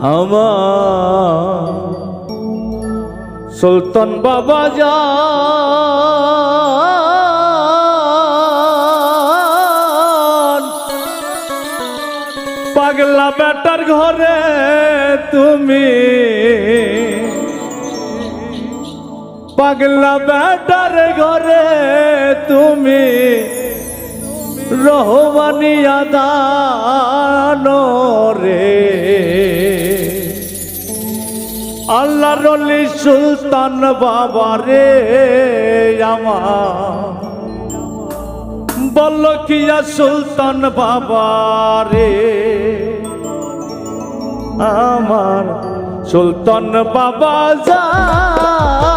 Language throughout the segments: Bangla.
আমার সুলতান বাবা যা। পাগলা বেটার ঘরে তুমি। পাগলা বেটার ঘরে তুমি। রহমানিয়া দানো আল্লাহ রলি সুলতান বাবা রে বল কিয়া সুলতান বাবা রে আমার সুলতান বাবা যান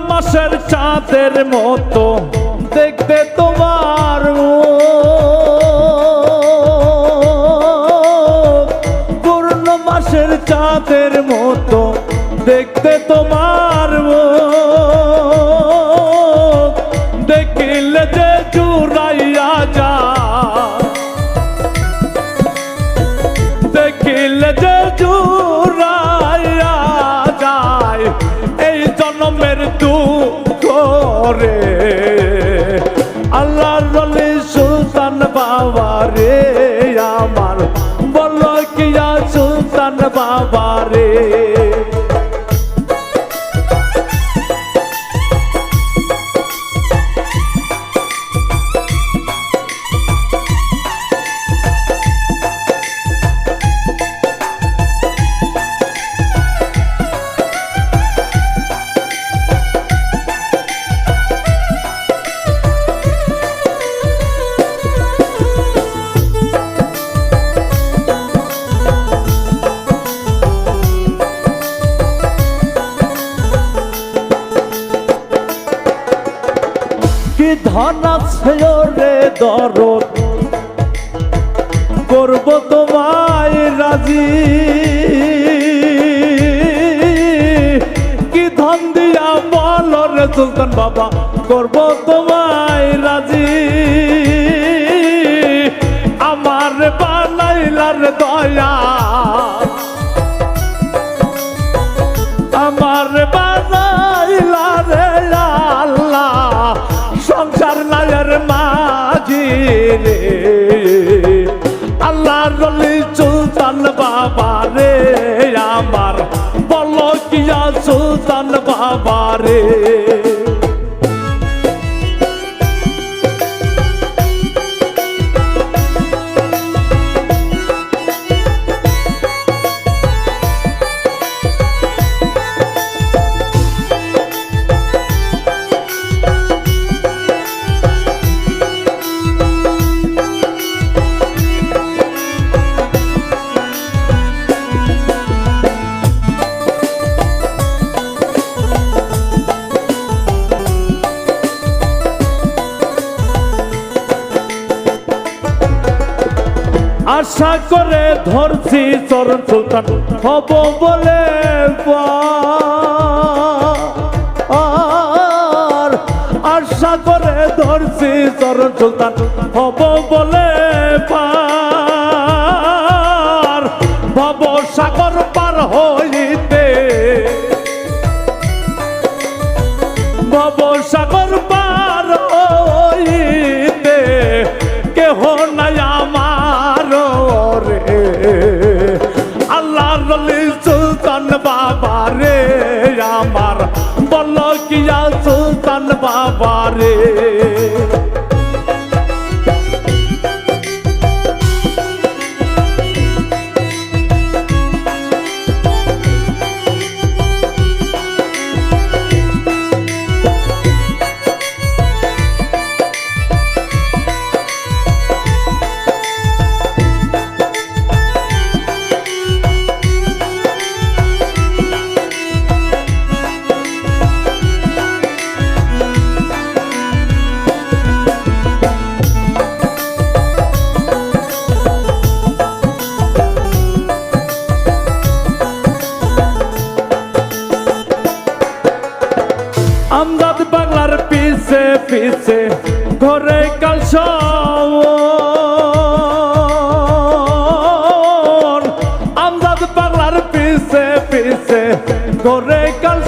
মাসের চাঁদের মতো দেখতে তোমার। পূর্ণ মাসের চাঁদের মতো দেখতে তোমার বাবা রে দরদ করব তোমায় রাজি। কি ধন দিয়া বল রে সুলতান বাবা করব তোমায় রাজি। আমার বানাইলার দয়া আশা করে ধরছি চরণ সুলতান। হব বলে আশা করে ধরছি চরণ সুলতান। হব বলে পার সাগর পার হইতে। ভব পার বাবা রে। ঘরে কাল সওন। আমদাদ বাংলার পিছে ঘরে কাল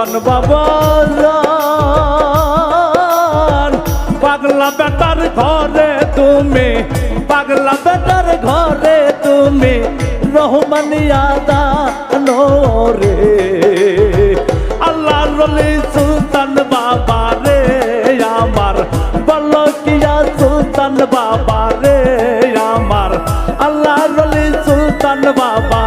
সুলতান বাবা পাগলা বেটার ঘরে তুমি, পাগলা বেটার ঘরে তুমি রহমানিয়া দানো রে আল্লাহ রলি সুলতান বাবা রে, আমার বল কিয়া সুলতান বাবা রে, আমার আল্লাহ রলি সুলতান বাবা